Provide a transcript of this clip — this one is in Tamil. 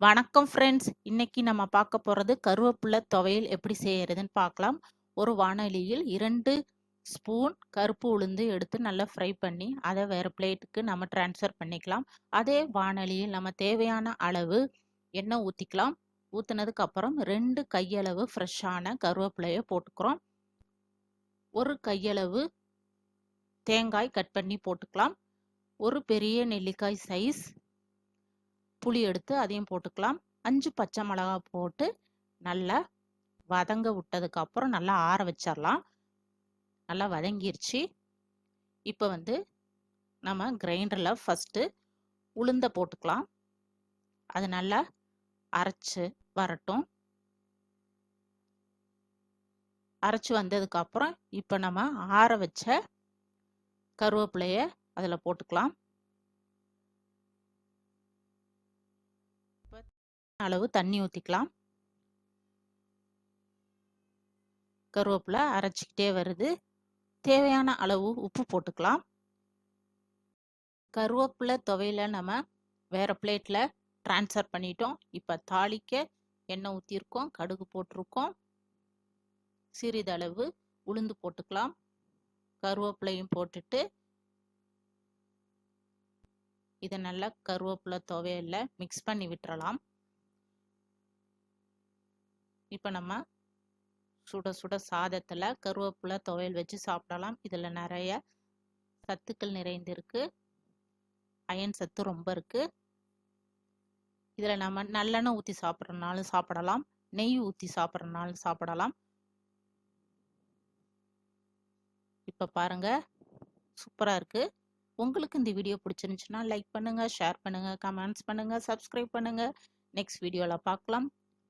வணக்கம் ஃப்ரெண்ட்ஸ் இன்னைக்கு நம்ம பார்க்க போகிறது கருவேப்பிலை துவையல் எப்படி செய்யறதுன்னு பார்க்கலாம். ஒரு வானொலியில் இரண்டு ஸ்பூன் கருப்பு உளுந்து எடுத்து நல்லா ஃப்ரை பண்ணி அதை வேறு பிளேட்டுக்கு நம்ம ட்ரான்ஸ்ஃபர் பண்ணிக்கலாம். அதே வானொலியில் நம்ம தேவையான அளவு எண்ணெய் ஊற்றிக்கலாம் ஊற்றினதுக்கு அப்புறம் ரெண்டு கையளவு ஃப்ரெஷ்ஷான கருவேப்பிலையை போட்டுக்கிறோம். ஒரு கையளவு தேங்காய் கட் பண்ணி போட்டுக்கலாம். ஒரு பெரிய நெல்லிக்காய் சைஸ் புளி எடுத்து அதையும் போட்டுக்கலாம். அஞ்சு பச்சை மிளகா போட்டு நல்லா வதங்க விட்டதுக்கு அப்புறம் நல்லா ஆற வச்சிடலாம் நல்லா வதங்கிருச்சு. இப்போ வந்து நம்ம கிரைண்டரில் ஃபஸ்ட்டு உளுந்த போட்டுக்கலாம். அது நல்லா அரைச்சு வரட்டும். அரைச்சி வந்ததுக்கு அப்புறம் இப்போ நம்ம ஆற வச்ச கருவேப்பிலைய அதில் போட்டுக்கலாம். அளவு தண்ணி ஊற்றிக்கலாம் கருவேப்பிலை அரைச்சிக்கிட்டே வருது. தேவையான அளவு உப்பு போட்டுக்கலாம். கருவேப்பிலை துவையில நம்ம வேறு பிளேட்டில் ட்ரான்ஸ்ஃபர் பண்ணிட்டோம். இப்போ தாளிக்க எண்ணெய் ஊற்றிருக்கோம் கடுகு போட்டிருக்கோம். சிறிதளவு உளுந்து போட்டுக்கலாம். கருவேப்பிலையும் போட்டுட்டு இதை நல்லா கருவேப்பிலை துவையலில் மிக்ஸ் பண்ணி விட்டுறலாம். இப்போ நம்ம சுட சுட சாதத்தில் கருவேப்பிலை துவையல் வச்சு சாப்பிடலாம். இதில் நிறைய சத்துக்கள் நிறைந்திருக்கு. அயன் சத்து ரொம்ப இருக்குது இதில் நம்ம நல்லெண்ணெய் ஊற்றி சாப்பிட்றனாலும் சாப்பிடலாம். நெய் ஊற்றி சாப்பிட்றனாலும் சாப்பிடலாம். இப்போ பாருங்கள் சூப்பராக இருக்குது உங்களுக்கு இந்த வீடியோ பிடிச்சிருந்துச்சுன்னா லைக் பண்ணுங்கள் ஷேர் பண்ணுங்கள் கமெண்ட்ஸ் பண்ணுங்கள் சப்ஸ்கிரைப் பண்ணுங்கள் நெக்ஸ்ட் வீடியோவில் பார்க்கலாம்.